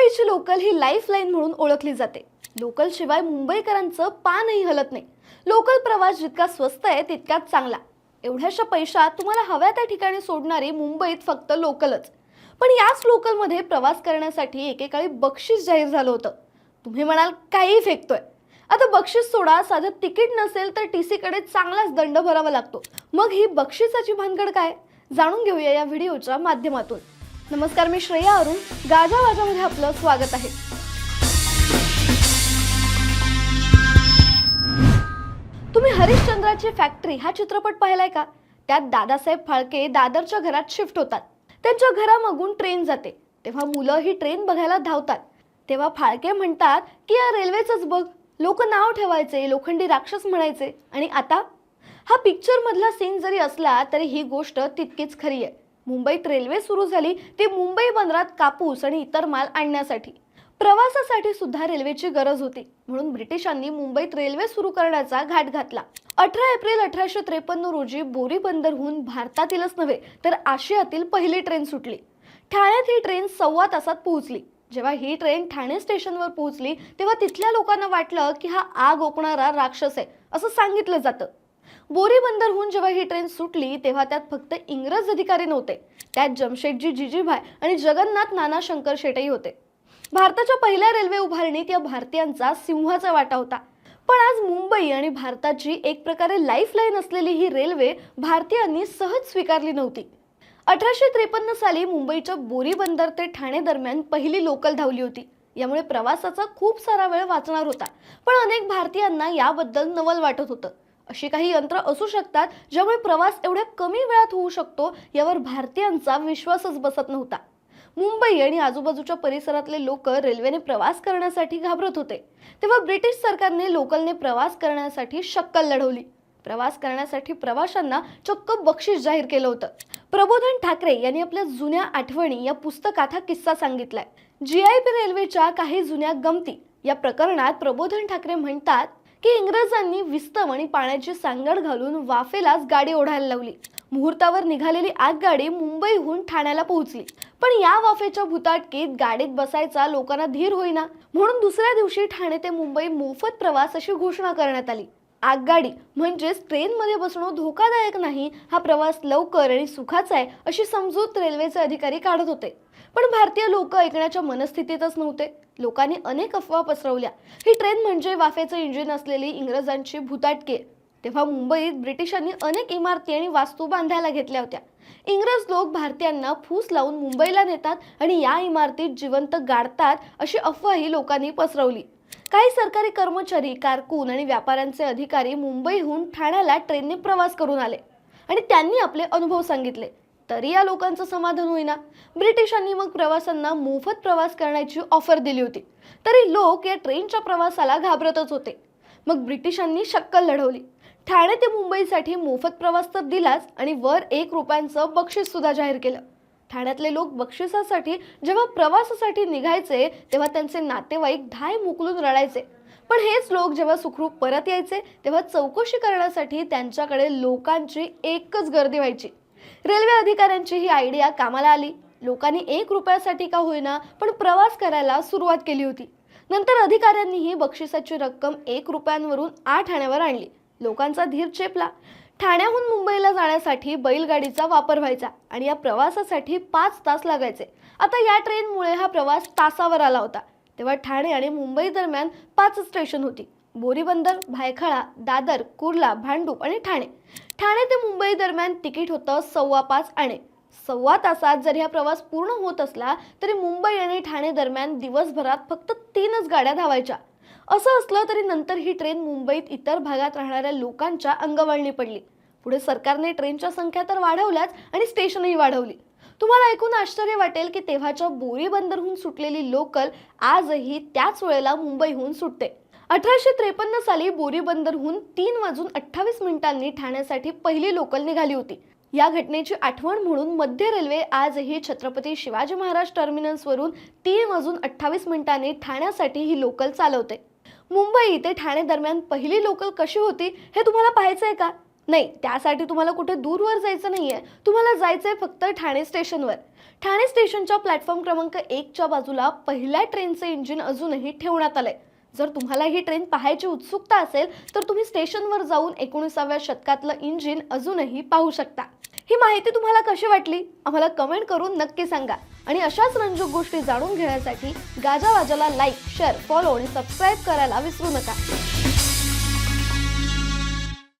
मुंबईची लोकल ही life line म्हणून ओळखली जाते. लोकल शिवाय मुंबईकरांचं पानही हलत नाही. लोकल प्रवास जितका स्वस्त आहे तितकाच चांगला. एवढ्याशा पैशात तुम्हाला हव्या त्या ठिकाणी सोडणारी मुंबईत फक्त लोकलच. पण याच लोकलमध्ये प्रवास करण्यासाठी एकेकाळी बक्षीस जाहीर झालं होतं. तुम्ही म्हणाल काही फेकतोय. आता बक्षीस सोडा साधं तिकीट नसेल तर टी सीकडे चांगलाच दंड भरावा लागतो. मग ही बक्षिसाची भानगड काय? जाणून घेऊया या व्हिडिओच्या माध्यमातून. नमस्कार मी श्रेया अरुण. गाजा वाजामध्ये आपलं स्वागत आहे. तुम्ही हरिश्चंद्राची फॅक्टरी हा चित्रपट पाहिलाय का? त्यात दादासाहेब फाळके दादरच्या घरात शिफ्ट होतात. त्यांच्या घरामागून ट्रेन जाते. तेव्हा मुलं ही ट्रेन बघायला धावतात. तेव्हा फाळके म्हणतात की या रेल्वेचंच बघ. लोक नाव ठेवायचे लोखंडी राक्षस म्हणायचे. आणि आता? हा पिक्चरमधला सीन जरी असला तरी ही गोष्ट तितकीच खरी आहे. मुंबईत रेल्वे सुरू झाली ती मुंबई बंदरात कापूस आणि इतर माल आणण्यासाठी. प्रवासासाठी सुद्धा रेल्वेची गरज होती. म्हणून ब्रिटिशांनी मुंबईत रेल्वे सुरू करण्याचा घाट घातला. अठरा एप्रिल अठराशे त्रेपन्न रोजी बोरी बंदरहून भारतातीलच नव्हे तर आशियातील पहिली ट्रेन सुटली. ठाण्यात ही ट्रेन सव्वा तासात पोहोचली. जेव्हा ही ट्रेन ठाणे स्टेशनवर पोहोचली तेव्हा तिथल्या लोकांना वाटलं की हा आग ओकणारा राक्षस आहे असं सांगितलं जातं. बोरी बंदरहून जेव्हा ही ट्रेन सुटली तेव्हा त्यात फक्त इंग्रज अधिकारी नव्हते. त्यात जमशेदजी जिजीभाय आणि जगन्नाथ नाना शंकर शेटही होते. भारताच्या पहिल्या रेल्वे उभारणीत या भारतीयांचा सिंहाचा वाटा होता. पण आज मुंबई आणि भारताची एक प्रकारे लाईफ लाईन असलेली ही रेल्वे भारतीयांनी सहज स्वीकारली नव्हती. अठराशे त्रेपन्न साली मुंबईच्या बोरी बंदर ते ठाणे दरम्यान पहिली लोकल धावली होती. यामुळे प्रवासाचा खूप सारा वेळ वाचणार होता. पण अनेक भारतीयांना याबद्दल नवल वाटत होतं. अशी काही यंत्र असू शकतात ज्यामुळे प्रवास एवढ्या कमी वेळात होऊ शकतो यावर भारतीयांचा विश्वासच बसत नव्हता. मुंबई आणि आजूबाजूच्या परिसरातले लोक रेल्वेने प्रवास करण्यासाठी घाबरत होते. तेव्हा ब्रिटिश सरकारने लोकलने प्रवास करण्यासाठी शक्कल लढवली. प्रवास करण्यासाठी प्रवाशांना चक्क बक्षीस जाहीर केलं होतं. प्रबोधन ठाकरे यांनी आपल्या जुन्या आठवणी या पुस्तकात हा किस्सा सांगितलाय. जी आय पी रेल्वेच्या काही जुन्या गमती या प्रकरणात प्रबोधन ठाकरे म्हणतात की इंग्रजांनी विस्तव आणि पाण्याची सांगड घालून वाफेलाच गाडी ओढायला लावली. मुहूर्तावर निघालेली आगगाडी मुंबईहून ठाण्याला पोहोचली. पण या वाफेच्या भुताटकीत गाडीत बसायचा लोकांना धीर होईना. म्हणून दुसऱ्या दिवशी ठाणे ते मुंबई मोफत प्रवास अशी घोषणा करण्यात आली. आगगाडी म्हणजेच ट्रेनमध्ये बसणं धोकादायक नाही हा प्रवास लवकर आणि सुखाचा आहे अशी समजूत रेल्वेचे अधिकारी काढत होते. पण भारतीय लोक ऐकण्याच्या मनस्थितीतच नव्हते. लोकांनी अनेक अफवा पसरवल्या. ही ट्रेन म्हणजे वाफेचं इंजिन असलेली इंग्रजांची भुताटके. तेव्हा मुंबईत ब्रिटिशांनी अनेक इमारती आणि वास्तू बांधायला घेतल्या होत्या. इंग्रज लोक भारतीयांना फूस लावून मुंबईला नेतात आणि या इमारतीत जिवंत गाडतात अशी अफवाही लोकांनी पसरवली. काही सरकारी कर्मचारी कारकून आणि व्यापाऱ्यांचे अधिकारी मुंबईहून ठाण्याला ट्रेनने प्रवास करून आले आणि त्यांनी आपले अनुभव सांगितले. तरी या लोकांचं समाधान होईना. ब्रिटिशांनी मग प्रवाशांना मोफत प्रवास करण्याची ऑफर दिली होती. तरी लोक या ट्रेनच्या प्रवासाला घाबरतच होते. मग ब्रिटिशांनी शक्कल लढवली. ठाणे ते मुंबईसाठी मोफत प्रवास तर दिलाच आणि वर एक रुपयांचं बक्षीस सुद्धा जाहीर केलं. ठाण्यातले लोक बक्षिसासाठी जेव्हा प्रवासासाठी निघायचे तेव्हा त्यांचे नातेवाईक धाय मुकलून रडायचे. पण हेच लोक जेव्हा सुखरूप परत यायचे तेव्हा चौकशी करण्यासाठी त्यांच्याकडे लोकांची एकच गर्दी व्हायची. रेल्वे अधिकाऱ्यांची ही आयडिया कामाला आली. लोकांनी एक रुपयासाठी का होईना पण प्रवास करायला सुरुवात केली होती. नंतर अधिकाऱ्यांनीही बक्षिसाची रक्कम एक रुपयांवरून आठ आण्यावर आणली. लोकांचा धीर चेपला. ठाण्याहून मुंबईला जाण्यासाठी बैलगाडीचा वापर व्हायचा आणि या प्रवासासाठी पाच तास लागायचे. आता या ट्रेनमुळे हा प्रवास तासावर आला होता. तेव्हा ठाणे आणि मुंबई दरम्यान पाच स्टेशन होती. बोरीबंदर भायखळा दादर कुर्ला भांडूप आणि ठाणे. ठाणे ते मुंबई दरम्यान तिकीट होतं सव्वा पाच आणे. सव्वा तासात जर हा प्रवास पूर्ण होत असला तरी मुंबई आणि ठाणे दरम्यान दिवसभरात फक्त तीनच गाड्या धावायच्या. असं असलं तरी नंतर ही ट्रेन मुंबईत इतर भागात राहणाऱ्या लोकांच्या अंगवळणी पडली. पुढे सरकारने ट्रेनच्या संख्या तर वाढवल्याच आणि स्टेशनही वाढवली. तुम्हाला ऐकून आश्चर्य वाटेल की तेव्हाच्या बोरी बंदरहून सुटलेली लोकल आजही त्याच वेळेला मुंबईहून सुटते. अठराशे त्रेपन्न साली बोरी बंदरहून तीन वाजून अठ्ठावीस मिनिटांनी ठाण्यासाठी पहिली लोकल निघाली होती. या घटनेची आठवण म्हणून मध्य रेल्वे आजही छत्रपती शिवाजी महाराज टर्मिनसवरून तीन वाजून अठ्ठावीस मिनिटांनी ठाण्यासाठी ही लोकल चालवते. मुंबई ते ठाणे दरम्यान पहिली लोकल कशी होती हे तुम्हाला पाहायचं आहे का? नाही त्यासाठी तुम्हाला कुठे दूरवर जायचं नाही आहे तुम्हाला जायचं आहे फक्त ठाणे स्टेशनवर. ठाणे स्टेशनच्या प्लॅटफॉर्म क्रमांक एकच्या बाजूला पहिल्या ट्रेनचे इंजिन अजूनही ठेवण्यात आलं आहे जर तुम्हाला ही ट्रेन पाहायची उत्सुकता असेल तर तुम्ही स्टेशनवर जाऊन एकोणीसाव्या शतकातलं इंजिन अजूनही पाहू शकता. ही माहिती तुम्हाला कशी वाटली? आम्हाला कमेंट करून नक्की सांगा. आणि अशाच रंजक गोष्टी जाणून घेण्यासाठी गाजावाजाला लाईक शेअर फॉलो आणि सबस्क्राईब करायला विसरू नका.